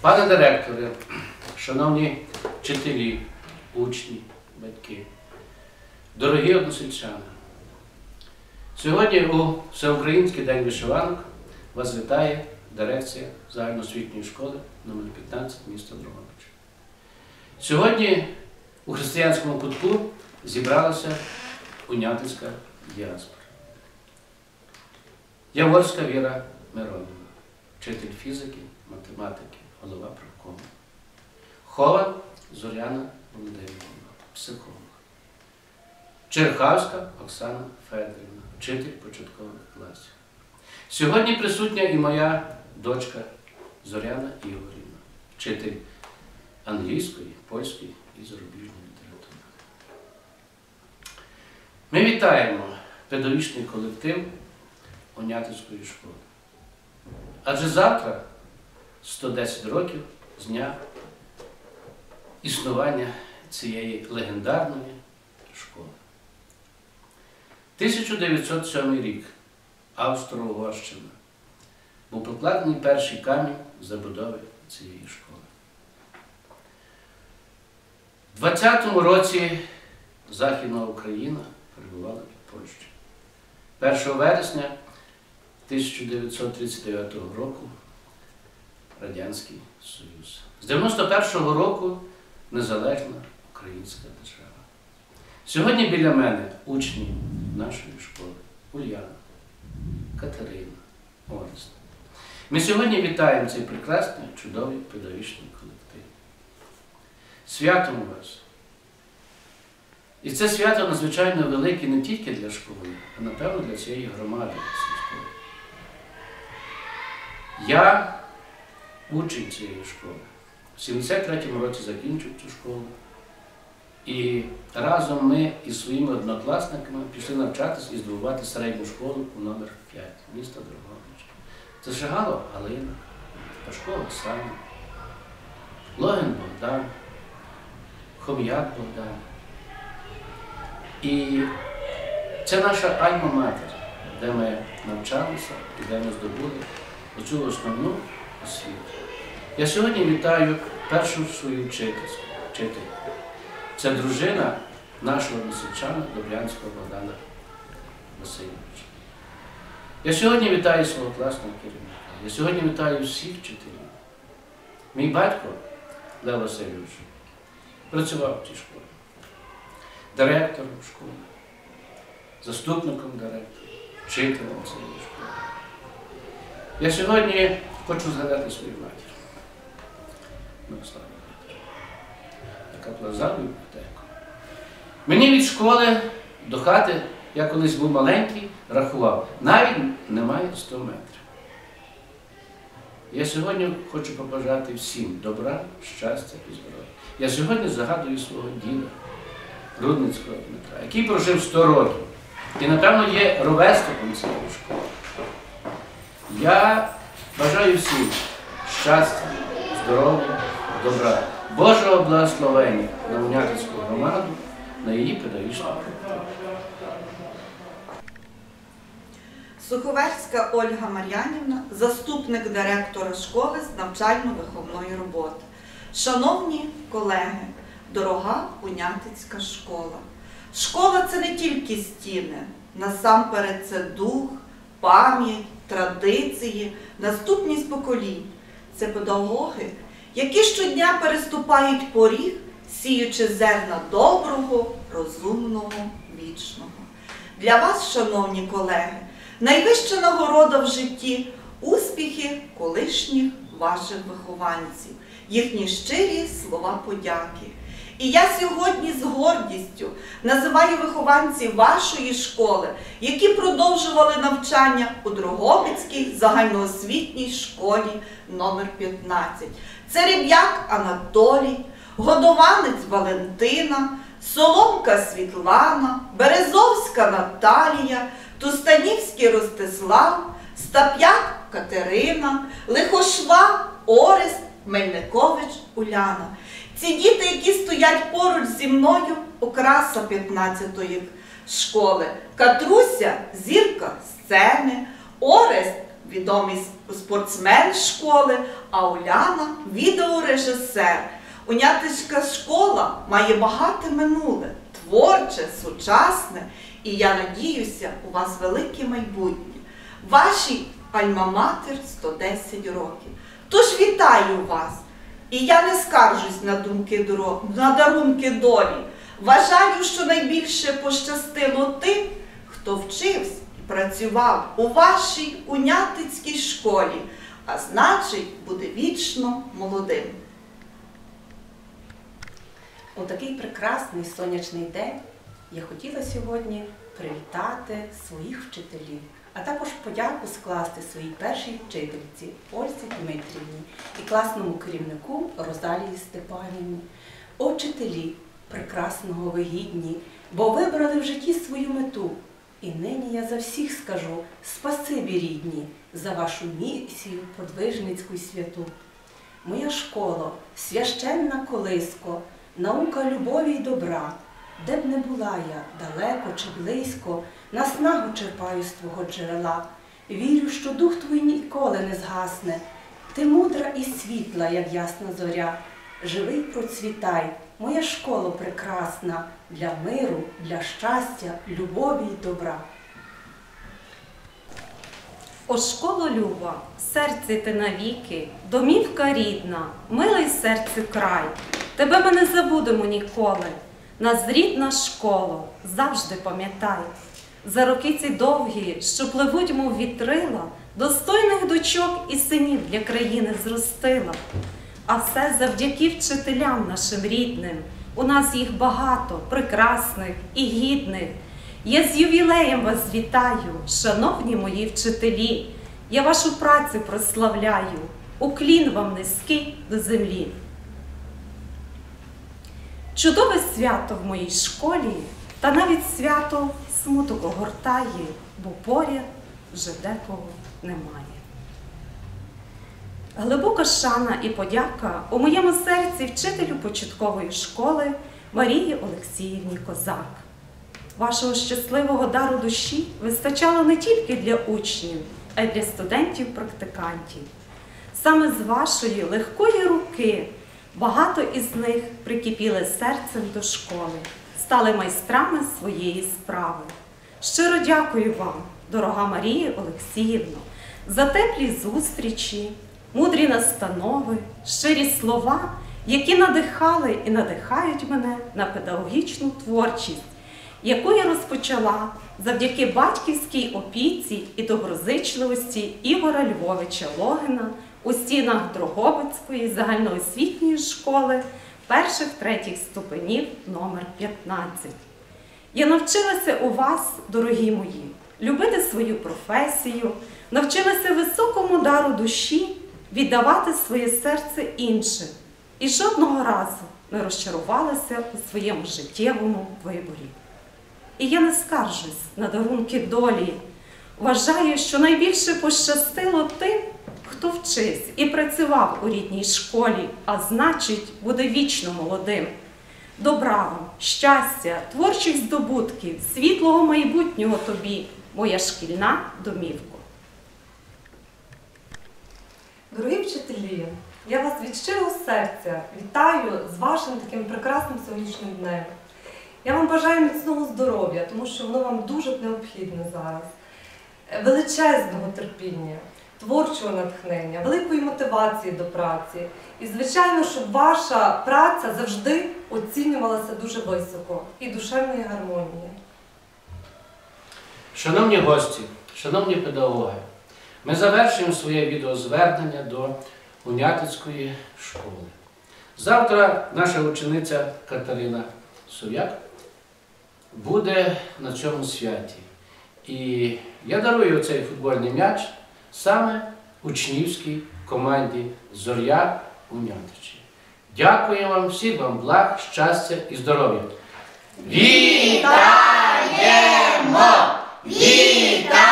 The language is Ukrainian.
Пане директоре, шановні вчителі, учні, батьки, дорогі односельчани, сьогодні у Всеукраїнський день вишиванок вас вітає дирекція загальноосвітньої школи номер 15 міста Дрогобич. Сьогодні у християнському кутку зібралася унятицька діаспора. Яворська Віра Миронівна, вчитель фізики, математики, голова правкому. Хован Зоряна Володимирівна, психолог. Черхавська Оксана Федорівна, вчитель початкових класів. Сьогодні присутня і моя дочка Зоряна Ігорівна, вчитель англійської, польської і зарубіжної літератури. Ми вітаємо педагогічний колектив Онятинської школи. Адже завтра 110 років з дня існування цієї легендарної школи. 1907 рік Австро-Угорщина був покладений перший камінь забудови цієї школи. У 20-му році Західна Україна перебувала під Польщею. 1 вересня 1939 року Радянський Союз. З 91-го року незалежна українська держава. Сьогодні біля мене учні нашої школи Ульяна, Катерина, Орест. Ми сьогодні вітаємо цей прекрасний, чудовий педагогічний колектив. Святом вас! І це свято надзвичайно велике не тільки для школи, а напевно для цієї громади. Я учень цієї школи. В 73-му році закінчив цю школу. І разом ми із своїми однокласниками пішли навчатися і здобувати середню школу у номер 5 міста Дрогобич. Це Шигало Галина, Пашко Оксана, Логін Богдан, Хом'як Богдан. І це наша альма-матер, де ми навчалися і де ми здобули оцю основну освіту. Я сьогодні вітаю першу свою вчительську. Це дружина нашого місячана Добрянського Богдана Васильовича. Я сьогодні вітаю свого класного керівника. Я сьогодні вітаю всіх вчителів. Мій батько Лев Васильович працював в цій школі, директором школи, заступником директора, вчителем цієї школи. Я сьогодні хочу згадати свою матір. Мирославу яка була за бібліотеку. Мені від школи до хати, я колись був маленький, рахував, навіть немає 100 метрів. Я сьогодні хочу побажати всім добра, щастя і здоров'я. Я сьогодні загадую свого діда, Рудницького Дмитра, який прожив 100 років і, напевно, є ровесником цієї школи. Я бажаю всім щастя, здоров'я, добра, Божого благословення на Унятицьку громаду, на її педагогічну практику. Суховерська Ольга Мар'янівна, заступник директора школи з навчально-виховної роботи. Шановні колеги, дорога Унятицька школа. Школа це не тільки стіни, насамперед це дух, пам'ять, традиції, наступність поколінь. Це педагоги, які щодня переступають поріг, сіючи зерна доброго, розумного, вічного. Для вас, шановні колеги, найвища нагорода в житті успіхи колишніх ваших вихованців, їхні щирі слова подяки. І я сьогодні з гордістю називаю вихованців вашої школи, які продовжували навчання у Дрогобицькій загальноосвітній школі номер 15 Це Риб'як Анатолій, Годованець Валентина, Соломка Світлана, Березовська Наталія, Тустанівський Ростислав, Стап'як Катерина, Лихошва Орест, Мельникович Уляна. Ці діти, які стоять поруч зі мною, окраса 15-ї школи, Катруся зірка сцени, Орест відомий спортсмен школи, а Уляна відеорежисер. Унятицька школа має багате минуле, творче, сучасне, і я надіюся, у вас велике майбутнє. Вашій альма-матер 110 років. Тож вітаю вас! І я не скаржусь на думки на дарунки долі. Вважаю, що найбільше пощастило тим, хто вчився і працював у вашій унятицькій школі, а значить, буде вічно молодим. У такий прекрасний сонячний день я хотіла сьогодні привітати своїх вчителів, а також подяку скласти своїй першій вчительці Ольці Дмитрівні і класному керівнику Розалії Степанівні. О, вчителі, прекрасного ви гідні, бо вибрали в житті свою мету. І нині я за всіх скажу спасибі рідні за вашу місію подвижницьку святу. Моя школа, священна колиско, наука любові й добра, де б не була я, далеко чи близько, наснагу черпаю з твого джерела. Вірю, що дух твій ніколи не згасне. Ти мудра і світла, як ясна зоря. Живий процвітай, моя школа прекрасна, для миру, для щастя, любові й добра. О, школо люба, в серці ти навіки, домівка рідна, милий серцю край. Тебе ми не забудемо ніколи. Нас рідна школа, завжди пам'ятай. За роки ці довгі, що пливуть, мов вітрила, достойних дочок і синів для країни зростила. А все завдяки вчителям нашим рідним. У нас їх багато, прекрасних і гідних. Я з ювілеєм вас вітаю, шановні мої вчителі. Я вашу працю прославляю, уклін вам низький до землі. Чудове свято в моїй школі, та навіть свято смуток огортає, бо поряд вже декого немає. Глибока шана і подяка у моєму серці вчителю початкової школи Марії Олексіївні Козак. Вашого щасливого дару душі вистачало не тільки для учнів, а й для студентів-практикантів. Саме з вашої легкої руки багато із них прикипіли серцем до школи, стали майстрами своєї справи. Щиро дякую вам, дорога Марія Олексіївна, за теплі зустрічі, мудрі настанови, щирі слова, які надихали і надихають мене на педагогічну творчість яку я розпочала завдяки батьківській опіці і доброзичливості Ігора Львовича Логина у стінах Дрогобицької загальноосвітньої школи перших третіх ступенів номер 15. Я навчилася у вас, дорогі мої, любити свою професію, навчилася високому дару душі віддавати своє серце іншим і жодного разу не розчарувалася у своєму життєвому виборі. І я не скаржусь на дарунки долі. Вважаю, що найбільше пощастило тим, хто вчився і працював у рідній школі, а значить, буде вічно молодим. Добра вам, щастя, творчих здобутків, світлого майбутнього тобі, моя шкільна домівка. Дорогі вчителі, я вас від щирого серця вітаю з вашим таким прекрасним сонячним днем. Я вам бажаю міцного здоров'я, тому що воно вам дуже необхідне зараз. Величезного терпіння, творчого натхнення, великої мотивації до праці. І, звичайно, щоб ваша праця завжди оцінювалася дуже високо і душевної гармонії. Шановні гості, шановні педагоги, ми завершуємо своє відеозвернення до Унятицької школи. Завтра наша учениця Катерина Сов'як буде на цьому святі. І я дарую цей футбольний м'яч саме учнівській команді Зоря Унятичі. Дякую вам, всім вам благ, щастя і здоров'я. Вітаємо! Вітаємо!